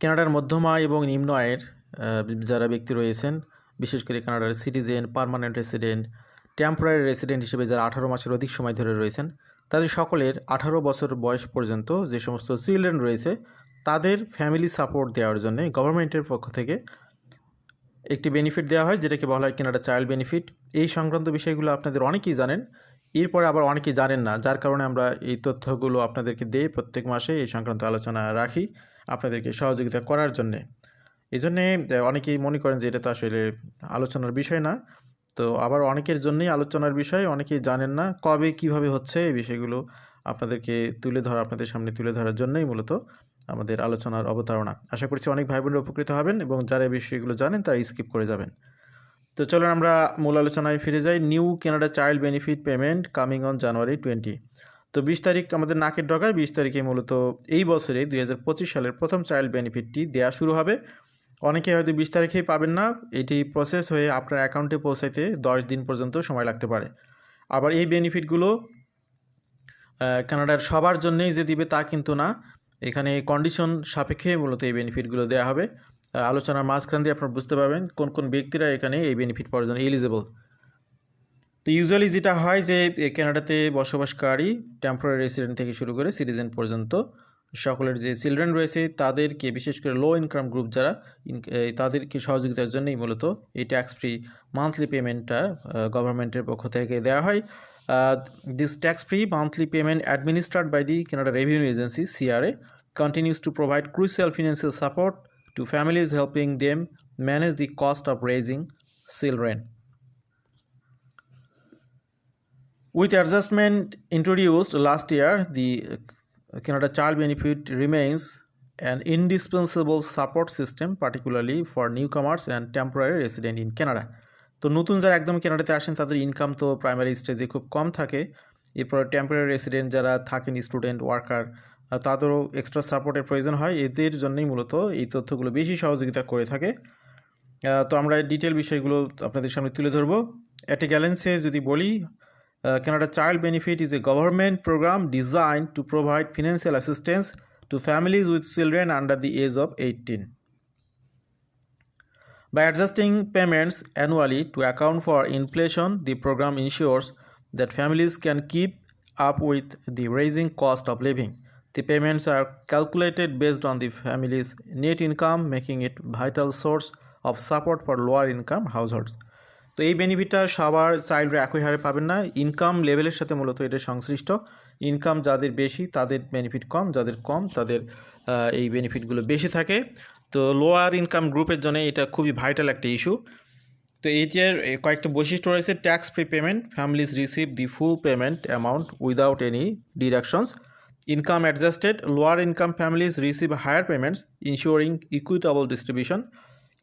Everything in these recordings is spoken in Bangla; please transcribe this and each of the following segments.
কানাডার মধ্যম আয় এবং নিম্ন আয়ের যারা ব্যক্তি রয়েছেন, বিশেষ করে কানাডার citizen, permanent resident, temporary resident হিসেবে যারা আঠারো মাসের অধিক সময় ধরে রয়েছেন, তাদের সকলের আঠারো বছর বয়স পর্যন্ত যে সমস্ত চিলড্রেন রয়েছে, তাদের ফ্যামিলি সাপোর্ট দেওয়ার জন্য গভর্নমেন্টের পক্ষ থেকে একটি বেনিফিট দেওয়া হয়, যেটাকে বলা হয় কেনাডা চাইল্ড বেনিফিট। এই সংক্রান্ত বিষয়গুলো আপনাদের অনেকেই জানেন, এরপরে আবার অনেকেই জানেন না, যার কারণে আমরা এই তথ্যগুলো আপনাদেরকে দিয়ে প্রত্যেক মাসে। এই সংক্রান্ত আলোচনা রাখি। আপনাদেরকে সহযোগিতা করার জন্যে। এই জন্যে অনেকেই মনে করেন যে এটা তো আসলে আলোচনার বিষয় না। তো আবার অনেকের জন্যই আলোচনার বিষয়, অনেকেই জানেন না কবে কীভাবে হচ্ছে এই বিষয়গুলো আপনাদেরকে তুলে ধরা, আপনাদের সামনে তুলে ধরার জন্যই মূলত আমাদের আলোচনার অবতারণা। আশা করছি অনেক ভাই বোনেরা উপকৃত হবেন এবং যারা এই বিষয়গুলো জানেন তারা স্কিপ করে যাবেন। তো চলুন আমরা মূল আলোচনায় ফিরে যাই। New Canada child benefit payment coming on January twenty. তো বিশ তারিখ আমাদের নাকের ডগায় বিশ তারিখে মূলত এই বছরে দুই হাজার পঁচিশ সালের প্রথম চাইল্ড বেনিফিটটি দেওয়া শুরু হবে। অনেকে হয়তো বিশ তারিখেই পাবেন না, এটি প্রসেস হয়ে আপনার অ্যাকাউন্টে পৌঁছাইতে দশ দিন পর্যন্ত সময় লাগতে পারে। আবার এই বেনিফিটগুলো কানাডার সবার জন্যেই যে দিবে তা কিন্তু না। এখানে কন্ডিশন সাপেক্ষে মূলত এই বেনিফিটগুলো দেওয়া হবে। আলোচনার মাঝখান দিয়ে আপনারা বুঝতে পারবেন কোন কোন ব্যক্তিরা এখানে এই বেনিফিট পাওয়ার জন্য এলিজেবল তো ইউজুয়ালি যেটা হয় যে কানাডাতে বসবাসকারী টেম্পোরারি রেসিডেন্ট থেকে শুরু করে সিটিজেন পর্যন্ত সকলের যে চিলড্রেন রয়েছে, তাদেরকে বিশেষ করে লো ইনকাম গ্রুপ যারা তাদেরকে সহযোগিতার জন্যই মূলত এই ট্যাক্স ফ্রি মান্থলি পেমেন্টটা গভর্নমেন্টের পক্ষ থেকে দেওয়া হয় this tax free monthly payment administered by the Canada revenue agency CRA continues to provide crucial financial support to families helping them manage the cost of raising children. With adjustment introduced last year, the uh, Canada Child Benefit remains an indispensable support system, particularly for newcomers and temporary resident in Canada. তো নতুন যারা একদম কানাডাতে আসেন তাদের ইনকাম তো প্রাইমারি স্টেজে খুব কম থাকে। এরপর টেম্পোরারি রেসিডেন্ট যারা থাকেন স্টুডেন্ট ওয়ার্কার তাদেরও এক্সট্রা সাপোর্টের প্রয়োজন হয়। এদের জন্যই মূলত এই তথ্যগুলো বেশি সহযোগিতা করে থাকে। তো আমরা ডিটেল বিষয়গুলো আপনাদের সামনে তুলে ধরবো। অ্যাট গ্যালেন্সে যদি বলি Uh, Canada Child Benefit is a government program designed to provide financial assistance to families with children under the age of 18. By adjusting payments annually to account for inflation, the program ensures that families can keep up with the rising cost of living. The payments are calculated based on the family's net income, making it a vital source of support for lower income households. তো এই বেনিফিটটা সবার চাইল্ডরা একই হারে পাবেন না। ইনকাম লেভেলের সাথে মূলত এটা সংশ্লিষ্ট। ইনকাম যাদের বেশি, তাদের বেনিফিট কম, যাদের কম, তাদের এই বেনিফিটগুলো বেশি থাকে। তো লোয়ার ইনকাম গ্রুপের জন্য এটা খুবই ভাইটাল একটা ইস্যু তো এটার কয়েকটা বৈশিষ্ট্য রয়েছে tax free payment families receive the full payment amount without any deductions income adjusted lower income families receive higher payments ensuring equitable distribution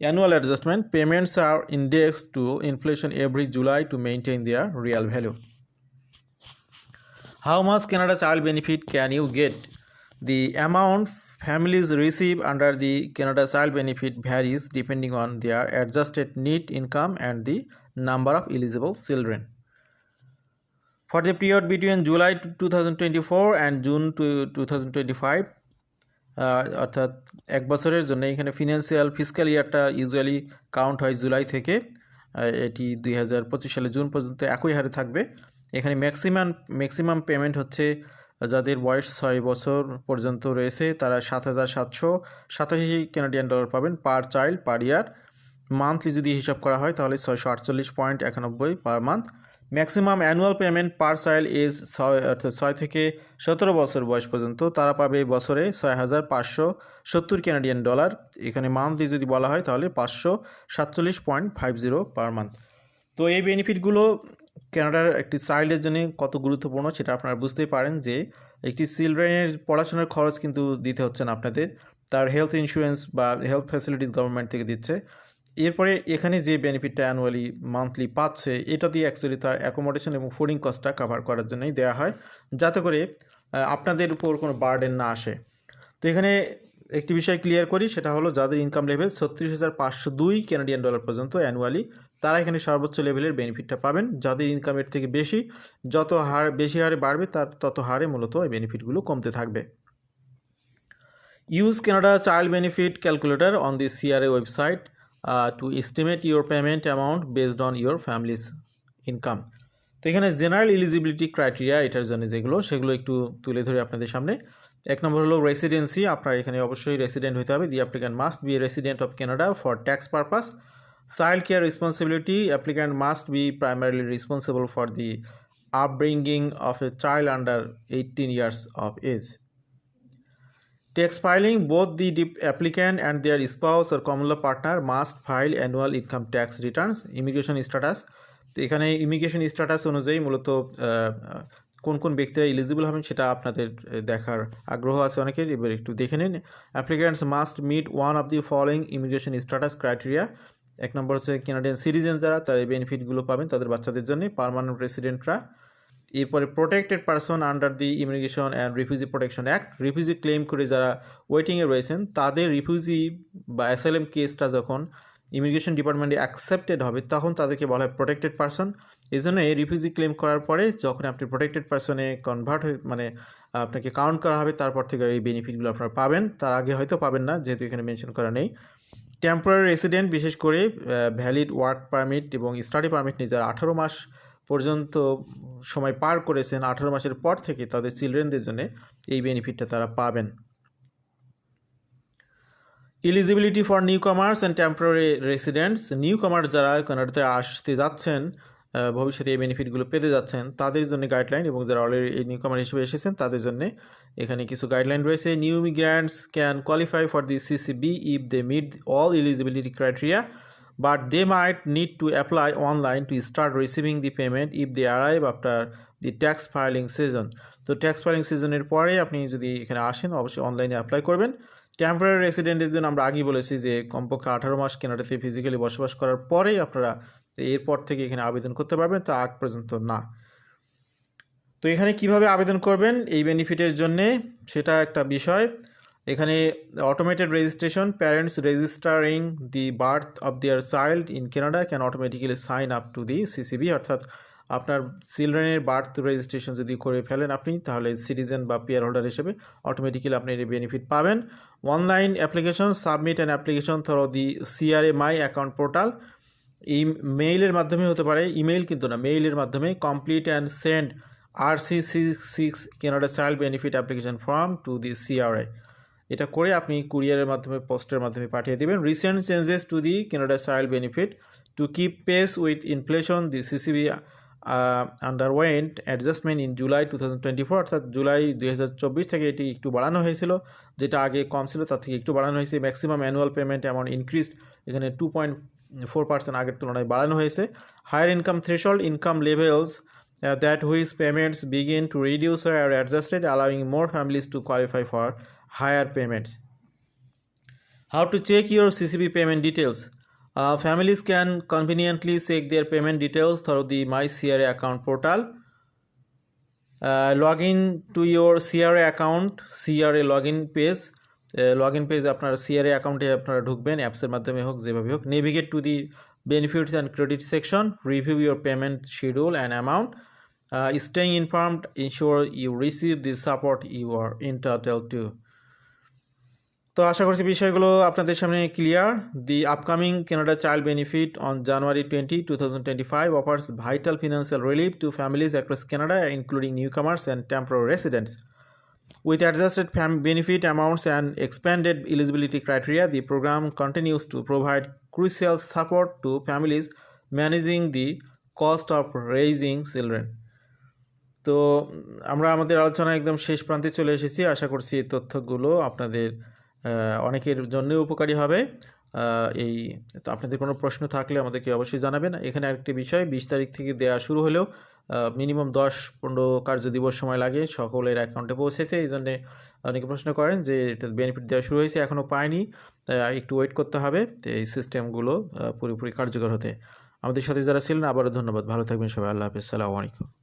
Annual adjustment payments are indexed to inflation every July to maintain their real value. How much Canada Child Benefit can you get? The amount families receive under the Canada Child Benefit varies depending on their adjusted net income and the number of eligible children. For the period between July 2024 and June 2025, আহ, অর্থাৎ এক বছরের জন্য এখানে ফিনান্সিয়াল ফিসক্যাল ইয়ারটা ইউজুয়ালি কাউন্ট হয় জুলাই থেকে এটি দুই হাজার পঁচিশ সালে জুন পর্যন্ত একই হারে থাকবে। এখানে ম্যাক্সিমাম ম্যাক্সিমাম পেমেন্ট হচ্ছে যাদের বয়স ছয় বছর পর্যন্ত রয়েছে, তারা সাত হাজার সাতশো সাতাশি কানাডিয়ান ডলার পাবেন পার চাইল্ড পার ইয়ার মান্থলি যদি হিসাব করা হয়, তাহলে ছয়শো আটচল্লিশ পয়েন্ট একানব্বই per month maximum annual payment per child age ছয়, অর্থাৎ ছয় থেকে সতেরো বছর বয়স পর্যন্ত। তারা পাবে বছরে ছয় হাজার পাঁচশো সত্তর ক্যানাডিয়ান ডলার এখানে মান্থলি যদি বলা হয় তাহলে পাঁচশো সাতচল্লিশ point five zero per month তো এই বেনিফিটগুলো কানাডার একটি চাইল্ডের জন্য কত গুরুত্বপূর্ণ সেটা আপনারা বুঝতেই পারেন যে একটি চিলড্রেনের পড়াশোনার খরচ কিন্তু দিতে হচ্ছে না আপনাদের। তার হেলথ ইন্স্যুরেন্স বা হেলথ ফ্যাসিলিটিস গভর্নমেন্ট থেকে দিচ্ছে। এরপরে এখানে যে বেনিফিটটা অ্যানুয়ালি মান্থলি পাচ্ছে, এটা দিয়ে অ্যাকচুয়ালি তার অ্যাকোমোডেশন এবং ফুডিং কস্টটা কভার করার জন্যই দেওয়া হয়। যাতে করে আপনাদের উপর কোনো বার্ডেন না আসে। তো এখানে একটি বিষয় ক্লিয়ার করি, সেটা হলো যাদের ইনকাম লেভেল ছত্রিশ হাজার পাঁচশো দুই ক্যানাডিয়ান ডলার পর্যন্ত অ্যানুয়ালি তারা এখানে সর্বোচ্চ লেভেলের বেনিফিটটা পাবেন। যাদের ইনকামের থেকে বেশি, যত হার, বেশি হারে বাড়বে, তার তত হারে মূলত এই বেনিফিটগুলো কমতে থাকবে। Use Canada child benefit Calculator on the CRA website uh, estimate estimate payment amount based on on families income তো এখানে জেনারেল এলিজিবিলিটি ক্রাইটেরিয়া এটার জন্য যেগুলো সেগুলো একটু তুলে ধরে আপনাদের সামনে। এক নম্বর হলো রেসিডেন্সি আপনার এখানে অবশ্যই রেসিডেন্ট হতে হবে। The applicant must be resident of Canada for tax purpose child care responsibility applicant must be primarily responsible for the upbringing of a child under 18 years of age. Filing, both the dip- applicant and their spouse or common law partner must file annual income tax returns. Immigration status. তো এখানে ইমিগ্রেশন স্ট্যাটাস অনুযায়ী মূলত কোন কোন ব্যক্তিরা এলিজিবল হবেন সেটা আপনাদের দেখার আগ্রহ আছে অনেকের। এবার একটু দেখে নিন। Applicants must meet one of the following immigration status criteria এক নম্বর হচ্ছে কেনাডিয়ান সিটিজেন যারা তারা এই বেনিফিটগুলো পাবেন তাদের বাচ্চাদের জন্য। পার্মানেন্ট রেসিডেন্টরা এরপরে protected person under the immigration and refugee protection act refugee claim করে যারা ওয়েটিংয়ে রয়েছেন, তাদের রিফিউজি বা অ্যাসাইলেম কেসটা যখন ইমিগ্রেশন ডিপার্টমেন্টে অ্যাকসেপ্টেড হবে, তখন তাদেরকে বলা হয় প্রোটেক্টেড পারসন এই জন্য এই রিফিউজি ক্লেম করার পরে যখন আপনি প্রোটেক্টেড পারসনে কনভার্ট হয়ে মানে আপনাকে কাউন্ট করা হবে, তারপর থেকে এই বেনিফিটগুলো আপনারা পাবেন। তার আগে হয়তো পাবেন না, যেহেতু এখানে মেনশন করা নেই। টেম্পোরারি রেসিডেন্ট বিশেষ করে ভ্যালিড ওয়ার্ক পারমিট এবং স্টাডি পারমিট নিয়ে যারা আঠারো মাস পর্যন্ত সময় পার করেছেন আঠারো মাসের পর থেকে তাদের চিলড্রেনদের জন্য এই বেনিফিটটা তারা পাবেন। Eligibility for newcomers and temporary residents newcomers যারা কানাডাতে আসতে যাচ্ছেন ভবিষ্যতে এই বেনিফিটগুলো পেতে যাচ্ছেন, তাদের জন্য গাইডলাইন এবং যারা অলরেডি এই নিউ কমার হিসেবে এসেছেন, তাদের জন্য এখানে কিছু গাইডলাইন রয়েছে। New migrants can qualify for the CCB if they meet all eligibility criteria but they might need to apply online to start receiving the payment if they arrive after the tax filing season. তো ট্যাক্স ফাইলিং সিজনের পরে আপনি যদি এখানে আসেন, অবশ্যই অনলাইনে অ্যাপ্লাই করবেন। টেম্পোরারি রেসিডেন্টের জন্য আমরা আগেই বলেছি যে, কমপক্ষে আঠারো মাস কেনাডাতে ফিজিক্যালি বসবাস করার পরেই আপনারা এরপর থেকে এখানে আবেদন করতে পারবেন, তা আগ পর্যন্ত না। তো এখানে কীভাবে আবেদন করবেন, এই বেনিফিটের জন্যে সেটা একটা বিষয়। এখানে automated registration parents registering the birth of their child in Canada can automatically sign up to the CCB অর্থাৎ আপনার চিলড্রেনের বার্থ রেজিস্ট্রেশন যদি করে ফেলেন আপনি, তাহলে সিটিজেন বা পেয়ার হোল্ডার হিসেবে অটোমেটিক্যালি আপনি এই বেনিফিট পাবেন। Online application submit and application through the CRA my account portal এই মেইলের মাধ্যমে হতে পারে ইমেইল কিন্তু না মেইলের মাধ্যমে complete and send R C six Canada child benefit application form to the CRA এটা করে আপনি কুরিয়ারের মাধ্যমে, পোস্টের মাধ্যমে পাঠিয়ে দেবেন। Recent changes to the Canada child benefit to keep pace with inflation the CCB underwent adjustment in July two thousand twenty four অর্থাৎ জুলাই দুই হাজার চব্বিশ থেকে এটি একটু বাড়ানো হয়েছিল। যেটা আগে কম ছিল, তার থেকে একটু বাড়ানো হয়েছে। Maximum annual payment amount increase এখানে টু পয়েন্ট ফোর পার্সেন্ট আগের তুলনায় বাড়ানো হয়েছে। Higher income threshold income levels that which payments begin to reduce are adjusted allowing more families to qualify for higher payments. How to check your CCB payment details? Uh, families can conveniently check their payment details through the My CRA account portal. Uh, log in to your CRA account, CRA login page. Log in page আপনার সিআরএ অ্যাকাউন্টে আপনারা ঢুকবেন অ্যাপসের মাধ্যমে হোক যেভাবে হোক navigate to the benefits and credit section review your payment schedule and amount staying informed ensure you receive the support you are entitled to তো আশা করছি বিষয়গুলো আপনাদের সামনে clear the upcoming Canada child benefit on January twenty two thousand twenty five offers vital financial relief to families across Canada including comers and temporary residents adjusted fam- benefit amounts and expanded eligibility criteria, the program continues to provide crucial support to families managing the cost of raising children. তো আমরা আমাদের আলোচনা একদম শেষ প্রান্তে চলে এসেছি। আশা করছি এই তথ্যগুলো আপনাদের অনেকের জন্য উপকারী হবে। এই তো আপনাদের কোনো প্রশ্ন থাকলে আমাদেরকে অবশ্যই জানাবেন। এখানে আরেকটি বিষয়, বিশ তারিখ থেকে দেওয়া শুরু হলেও মিনিমাম দশ পনেরো কার্য দিবস সময় লাগে সকলের অ্যাকাউন্টে পৌঁছেতে। এই জন্যে অনেকে প্রশ্ন করেন যে, এটা বেনিফিট দেওয়া শুরু হয়েছে এখনও পায়নি একটু ওয়েট করতে হবে তো এই সিস্টেমগুলো পুরোপুরি কার্যকর হতে। আমাদের সাথে যারা ছিলেন, আবারও ধন্যবাদ। ভালো থাকবেন সবাই। আল্লাহ হাফিজ। সালামু আলাইকুম।